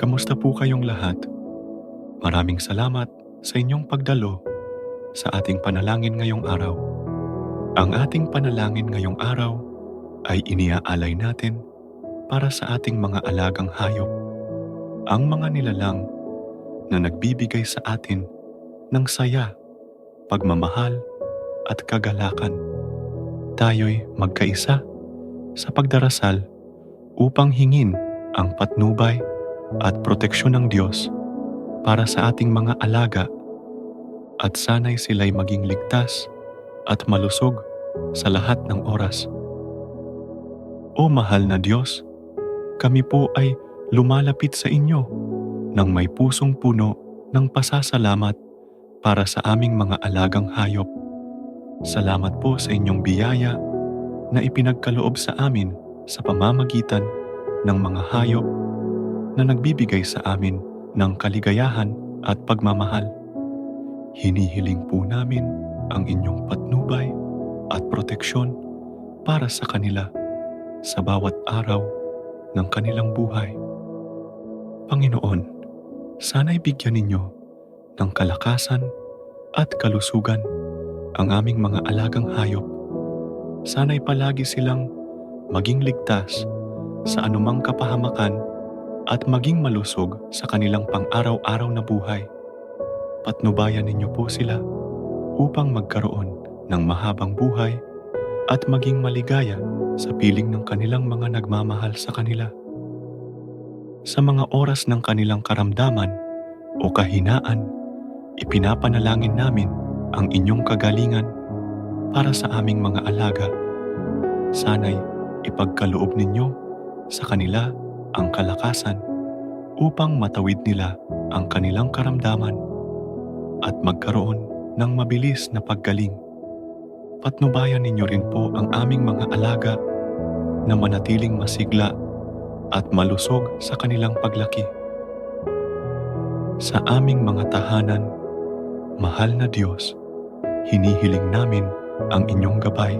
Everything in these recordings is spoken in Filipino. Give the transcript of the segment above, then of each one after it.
Kamusta po kayong lahat? Maraming salamat sa inyong pagdalo sa ating panalangin ngayong araw. Ang ating panalangin ngayong araw ay iniaalay natin para sa ating mga alagang hayop, ang mga nilalang na nagbibigay sa atin ng saya, pagmamahal at kagalakan. Tayo'y magkaisa sa pagdarasal upang hingin ang patnubay at proteksyon ng Diyos para sa ating mga alaga at sanay sila'y maging ligtas at malusog sa lahat ng oras. O mahal na Diyos, kami po ay lumalapit sa inyo ng may pusong puno ng pasasalamat para sa aming mga alagang hayop. Salamat po sa inyong biyaya na ipinagkaloob sa amin sa pamamagitan ng mga hayop na nagbibigay sa amin ng kaligayahan at pagmamahal. Hinihiling po namin ang inyong patnubay at proteksyon para sa kanila sa bawat araw ng kanilang buhay. Panginoon, sana'y bigyan ninyo ng kalakasan at kalusugan ang aming mga alagang hayop. Sana'y palagi silang maging ligtas sa anumang kapahamakan at maging malusog sa kanilang pang-araw-araw na buhay. Patnubayan ninyo po sila upang magkaroon ng mahabang buhay at maging maligaya sa piling ng kanilang mga nagmamahal sa kanila. Sa mga oras ng kanilang karamdaman o kahinaan, ipinapanalangin namin ang inyong kagalingan para sa aming mga alaga. Sana'y ipagkaloob ninyo sa kanila ang kalakasan upang matawid nila ang kanilang karamdaman at magkaroon ng mabilis na paggaling. Patnubayan ninyo rin po ang aming mga alaga na manatiling masigla at malusog sa kanilang paglaki. Sa aming mga tahanan, mahal na Diyos, hinihiling namin ang inyong gabay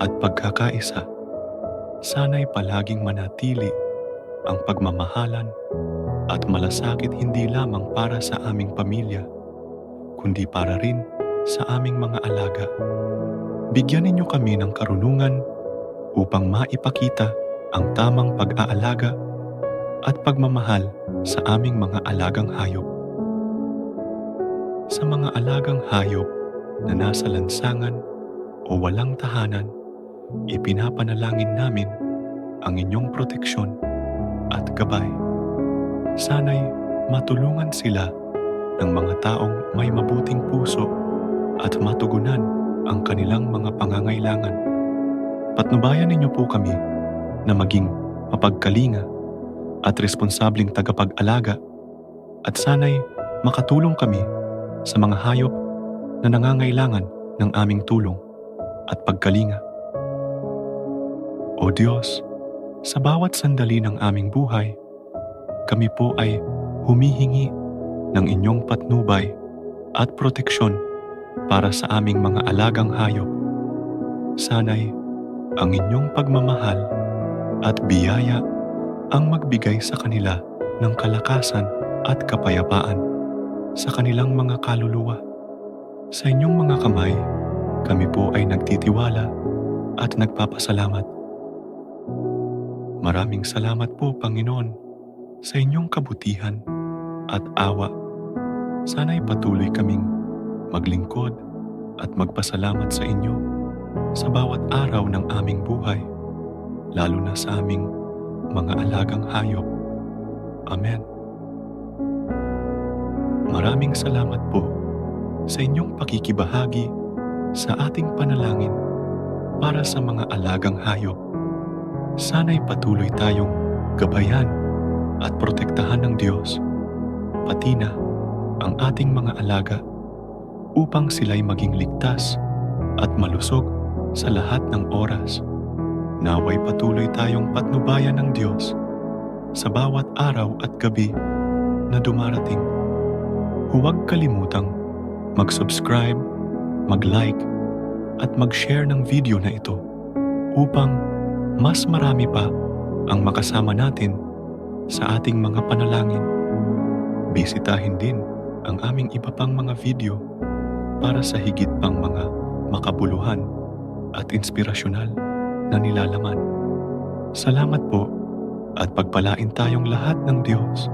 at pagkakaisa. Sana'y palaging manatili ang pagmamahalan at malasakit hindi lamang para sa aming pamilya, kundi para rin sa aming mga alaga. Bigyan ninyo kami ng karunungan upang maipakita ang tamang pag-aalaga at pagmamahal sa aming mga alagang hayop. Sa mga alagang hayop na nasa lansangan o walang tahanan, ipinapanalangin namin ang inyong proteksyon at gabay. Sana'y matulungan sila ng mga taong may mabuting puso at matugunan ang kanilang mga pangangailangan. Patnubayan ninyo po kami na maging mapagkalinga at responsabling tagapag-alaga at sana'y makatulong kami sa mga hayop na nangangailangan ng aming tulong at pagkalinga. O Diyos, sa bawat sandali ng aming buhay, kami po ay humihingi ng inyong patnubay at proteksyon para sa aming mga alagang hayop. Sana'y ang inyong pagmamahal at biyaya ang magbigay sa kanila ng kalakasan at kapayapaan sa kanilang mga kaluluwa. Sa inyong mga kamay, kami po ay nagtitiwala at nagpapasalamat. Maraming salamat po, Panginoon, sa inyong kabutihan at awa. Sana'y patuloy kaming maglingkod at magpasalamat sa inyo sa bawat araw ng aming buhay, lalo na sa aming mga alagang hayop. Amen. Maraming salamat po sa inyong pakikibahagi sa ating panalangin para sa mga alagang hayop. Sana'y patuloy tayong gabayan at protektahan ng Diyos, pati na ang ating mga alaga upang sila'y maging ligtas at malusog sa lahat ng oras. Naway patuloy tayong patnubayan ng Diyos sa bawat araw at gabi na dumarating. Huwag kalimutang mag-subscribe, mag-like, at mag-share ng video na ito upang mas marami pa ang makasama natin sa ating mga panalangin. Bisitahin din ang aming iba pang mga video para sa higit pang mga makabuluhan at inspirasyonal na nilalaman. Salamat po at pagpalain tayong lahat ng Diyos